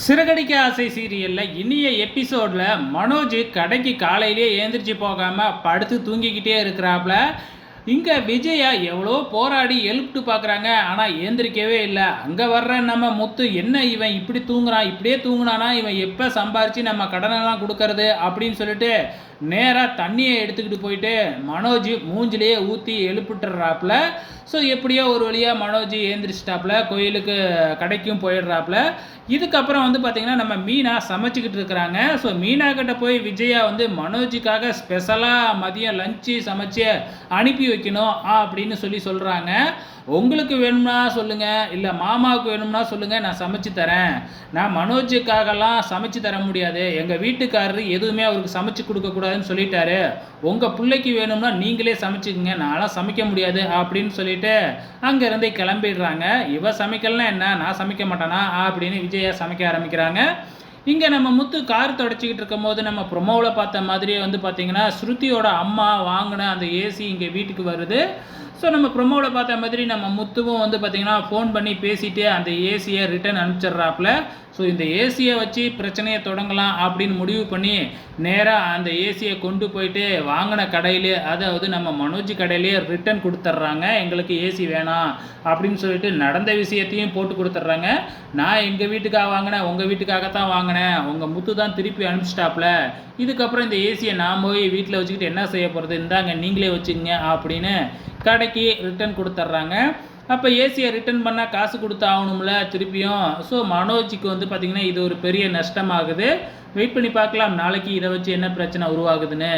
சிறுகடிக்க ஆசை சீரியலில் இனிய எபிசோடில் மனோஜ் கடைக்கு காலையிலேயே ஏந்திரிச்சு போகாமல் படுத்து தூங்கிக்கிட்டே இருக்கிறாப்புல இங்கே விஜயா எவ்வளோ போராடி எழுப்பிட்டு பார்க்குறாங்க ஆனால் ஏந்திரிக்கவே இல்லை. அங்கே வர்ற நம்ம முத்து என்ன இவன் இப்படி தூங்குறான்? இப்படியே தூங்குனானா இவன் எப்போ சம்பாரித்து நம்ம கடனெல்லாம் கொடுக்கறது? அப்படின்னு சொல்லிட்டு நேராக தண்ணியை எடுத்துக்கிட்டு போயிட்டு மனோஜ் மூஞ்சிலேயே ஊற்றி எழுப்பிட்டுறாப்புல ஸோ எப்படியோ ஒரு வழியாக மனோஜி ஏந்திரிச்சிட்டாப்புல கோயிலுக்கு கடைக்கும் போயிடுறாப்புல. இதுக்கப்புறம் வந்து பார்த்திங்கன்னா நம்ம மீனா சமைச்சிக்கிட்டு இருக்கிறாங்க. ஸோ மீனா கிட்ட போய் விஜயா வந்து மனோஜிக்காக ஸ்பெஷலாக மதியம் லஞ்சு சமைச்சு அனுப்பி வைக்கணும் அப்படின்னு சொல்லி சொல்கிறாங்க உங்களுக்கு வேணும்னா சொல்லுங்கள் இல்லை மாமாவுக்கு வேணும்னா சொல்லுங்கள் நான் சமைச்சு தரேன். நான் மனோஜுக்காகலாம் சமைச்சு தர முடியாது. எங்கள் வீட்டுக்காரரு எதுவுமே அவருக்கு சமைச்சு கொடுக்கக்கூடாதுன்னு சொல்லிட்டாரு. உங்கள் பிள்ளைக்கு வேணும்னா நீங்களே சமைச்சுக்குங்க நான்லாம் சமைக்க முடியாது அப்படின்னு சொல்லிட்டு அங்கேருந்தே கிளம்பிடுறாங்க. இவ சமைக்கலன்னா என்ன? நான் சமைக்க மாட்டேனா? அப்படின்னு விஜயா சமைக்க ஆரம்பிக்கிறாங்க. இங்கே நம்ம முத்து கார் தொடச்சிக்கிட்டு இருக்கும்போது நம்ம ப்ரொமோவில் பார்த்த மாதிரியே வந்து பார்த்திங்கன்னா ஸ்ருதியோட அம்மா வாங்கின அந்த ஏசி இங்கே வீட்டுக்கு வருது. ஸோ நம்ம ப்ரொமோவில் பார்த்த மாதிரி நம்ம முத்துவும் வந்து பார்த்திங்கன்னா ஃபோன் பண்ணி பேசிட்டு அந்த ஏசியை ரிட்டர்ன் அனுப்பிச்சிட்றாப்புல. ஸோ இந்த ஏசியை வச்சு பிரச்சனையை தொடங்கலாம் அப்படின்னு முடிவு பண்ணி நேராக அந்த ஏசியை கொண்டு போயிட்டு வாங்கின கடையிலே அதாவது நம்ம மனோஜ் கடையிலே ரிட்டர்ன் கொடுத்துட்றாங்க. எங்களுக்கு ஏசி வேணாம் அப்படின்னு சொல்லிட்டு நடந்த விஷயத்தையும் போட்டு கொடுத்துட்றாங்க. நான் எங்கள் வீட்டுக்காக வாங்கினேன் உங்கள் வீட்டுக்காகத்தான் வாங்கினேன். உங்கள் முத்து தான் திருப்பி அனுப்பிச்சிட்டாப்புல. இதுக்கப்புறம் இந்த ஏசியை நான் போய் வீட்டில் வச்சுக்கிட்டு என்ன செய்ய போகிறது இந்தாங்க நீங்களே வச்சுக்கங்க அப்படின்னு கடைக்கு ரிட்டர்ன் கொடுத்துட்றாங்க அப்போ ஏசியை ரிட்டர்ன் பண்ணால் காசு கொடுத்து ஆகணும்ல திருப்பியும். ஸோ மனோஜிக்கு வந்து பார்த்திங்கன்னா இது ஒரு பெரிய நஷ்டமாகுது. வெயிட் பண்ணி பார்க்கலாம். நாளைக்கு இதை வச்சு என்ன பிரச்சனை உருவாகுதுன்னு.